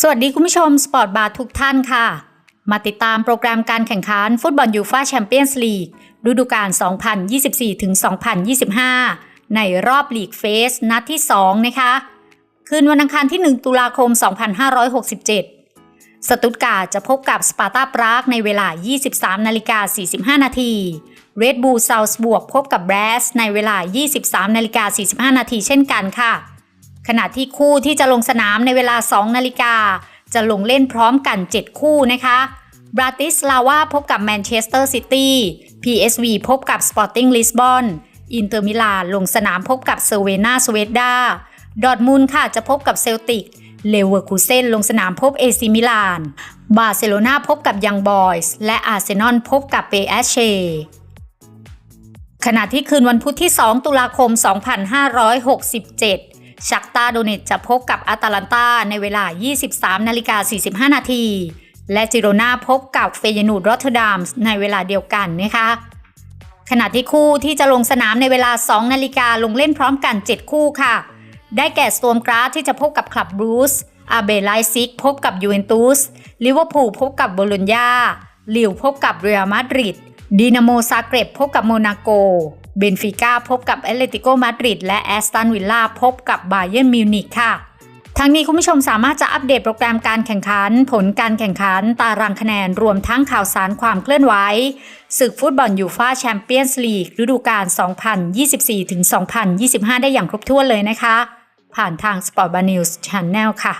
สวัสดีคุณผู้ชมสปอร์ตบาร์ทุกท่านค่ะ มาติดตามโปรแกรมการแข่งขันฟุตบอลยูฟ่าแชมเปี้ยนส์ลีกฤดูกาล 2024-2025 ในรอบลีกเฟสนัดที่ 2 นะคะ คืนวันอังคารที่ 1 ตุลาคม 2567 สตุตการ์จะพบกับสปาร์ตาปรากในเวลา 23นาฬิกา45 นาที เรดบูลซาวส์บวกพบกับแบรสในเวลา 23นาฬิกา45 นาทีเช่นกันค่ะ ขณะที่คู่ที่จะลงสนามในเวลา 2 นาฬิกา จะลงเล่นพร้อมกัน 7 คู่นะคะบราติสลาวาพบกับแมนเชสเตอร์ซิตี้ PSV พบกับสปอร์ติ้งลิสบอนอินเตอร์มิลานลงสนามพบกับเซเวนาสเวดดาดอทมุนด์ค่ะจะพบกับเซลติกเลเวอร์คูเซนลงสนามพบเอซิมิลาน บาร์เซโลนาพบกับยังบอยส์และอาร์เซนอลพบกับเปแอชเชขณะที่คืนวันพุธที่ 2 ตุลาคม 2567 ชักตาโดเนตจะพบกับอาตาลันตาในเวลา 23นาฬิกา45 นาที และจิโรนาพบกับเฟยนูดรอตเทอร์ดัมในเวลาเดียวกันนะคะ ขณะที่คู่ที่จะลงสนามในเวลา 2 นาฬิกาลงเล่นพร้อมกัน 7 คู่ค่ะ ได้แก่สโตมกราสที่จะพบกับคลับบรูสอาเบไลซิกพบกับยูเวนตุสลิเวอร์พูลพบกับโบโลญญาลิวพบกับเรอัลมาดริดดินาโมซาเกร็บพบกับโมนาโก เบนฟิก้าพบกับแอตเลติโกมาดริดและแอสตันวิลล่าพบกับบาเยิร์นมิวนิกค่ะทั้งนี้คุณผู้ชมสามารถจะอัปเดตโปรแกรมการแข่งขัน ผลการแข่งขัน ตารางคะแนน รวมทั้งข่าวสารความเคลื่อนไหวศึกฟุตบอลยูฟาแชมเปี้ยนส์ลีกฤดูกาล 2024-2025 ได้อย่างครบถ้วนเลยนะคะ ผ่านทาง Sport b a r News Channel ค่ะ